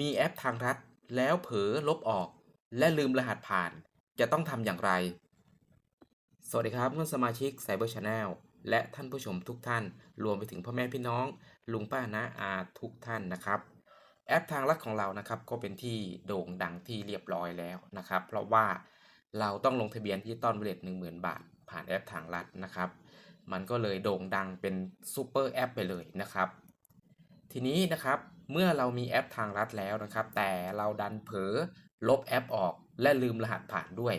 มีแอปทางรัฐ แล้วเผลอลบออก และลืมรหัสผ่าน จะต้องทำอย่างไร สวัสดีครับเพื่อนสมาชิก Cyber Channel และท่านผู้ชมทุกท่าน รวมไปถึงพ่อแม่พี่น้อง ลุงป้าน้าอาทุกท่านนะครับ แอปทางรัฐของเรานะครับ ก็เป็นที่โด่งดังที่เรียบร้อยแล้วนะครับ เพราะว่าเราต้องลงทะเบียนที่ต้นเรท10,000บาท ผ่านแอปทางรัฐนะครับ มันก็เลยโด่งดังเป็นซูเปอร์แอปไปเลยนะครับ ทีนี้นะครับเมื่อเรามีแอปทางรัฐแล้วนะครับ แต่เราดันเผลอลบแอปออกและลืมรหัสผ่านด้วย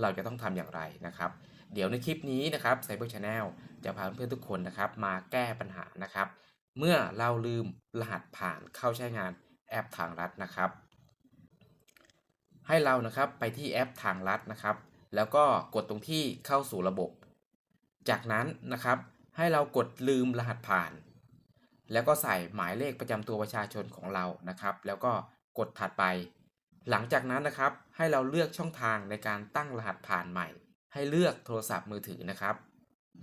เราจะต้องทำอย่างไรนะครับ เดี๋ยวในคลิปนี้นะครับ Cyber Channel จะพาเพื่อนทุกคนนะครับ มาแก้ปัญหานะครับ เมื่อเราลืมรหัสผ่านเข้าใช้งานแอปทางรัฐนะครับ ให้เรานะครับไปที่แอปทางรัฐนะครับ แล้วก็กดตรงที่เข้าสู่ระบบ จากนั้นนะครับให้เรากดลืมรหัสผ่าน แล้วก็ใส่หมายเลขประจำตัวประชาชนของเรานะครับ แล้วก็กดถัดไป หลังจากนั้นนะครับ ให้เราเลือกช่องทางในการตั้งรหัสผ่านใหม่ ให้เลือกโทรศัพท์มือถือนะครับ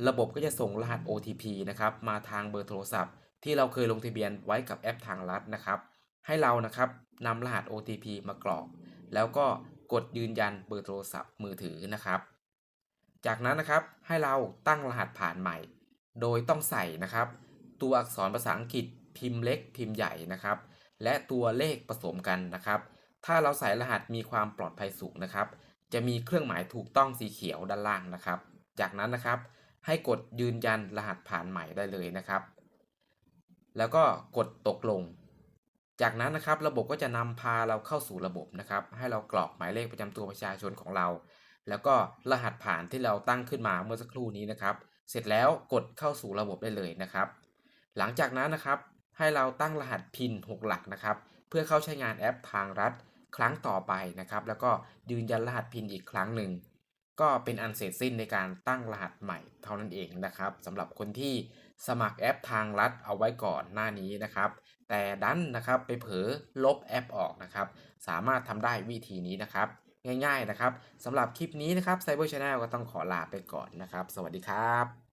ระบบก็จะส่งรหัส OTP นะครับ มาทางเบอร์โทรศัพท์ ที่เราเคยลงทะเบียนไว้กับแอปทางรัฐนะครับ ให้เรานะครับนำรหัส OTP มากรอก แล้วก็กดยืนยันเบอร์โทรศัพท์มือถือนะครับ จากนั้นนะครับให้เราตั้งรหัสผ่านใหม่ โดยต้องใส่นะครับ ตัวอักษรภาษาอังกฤษพิมพ์เล็กพิมพ์ใหญ่นะครับ และตัวเลขผสมกันนะครับ ถ้าเราใส่รหัสมีความปลอดภัยสูงนะครับ จะมีเครื่องหมายถูกต้องสีเขียวด้านล่างนะครับ จากนั้นนะครับ ให้กดยืนยันรหัสผ่านใหม่ได้เลยนะครับ แล้วก็กดตกลง จากนั้นนะครับระบบก็จะนำพาเราเข้าสู่ระบบนะครับ ให้เรากรอกหมายเลขประจำตัวประชาชนของเรา แล้วก็รหัสผ่านที่เราตั้งขึ้นมาเมื่อสักครู่นี้นะครับ เสร็จแล้วกดเข้าสู่ระบบได้เลยนะครับ หลังจากนั้นนะครับ ให้เราตั้งรหัสพิน6หลักนะครับ เพื่อเข้าใช้งานแอปทางรัฐครั้งต่อไปนะครับ แล้วก็ยืนยันรหัสพินอีกครั้งหนึ่ง ก็เป็นอันเสร็จสิ้นในการตั้งรหัสใหม่เท่านั้นเองนะครับสำหรับคนที่สมัครแอปทางรัฐเอาไว้ก่อนหน้านี้นะครับ แต่ดันนะครับไปเผลอลบแอปออกนะครับ สามารถทำได้วิธีนี้นะครับ ง่ายๆนะครับสำหรับคลิปนี้นะครับ Cyber Channel ก็ต้องขอลาไปก่อนนะครับ สวัสดีครับ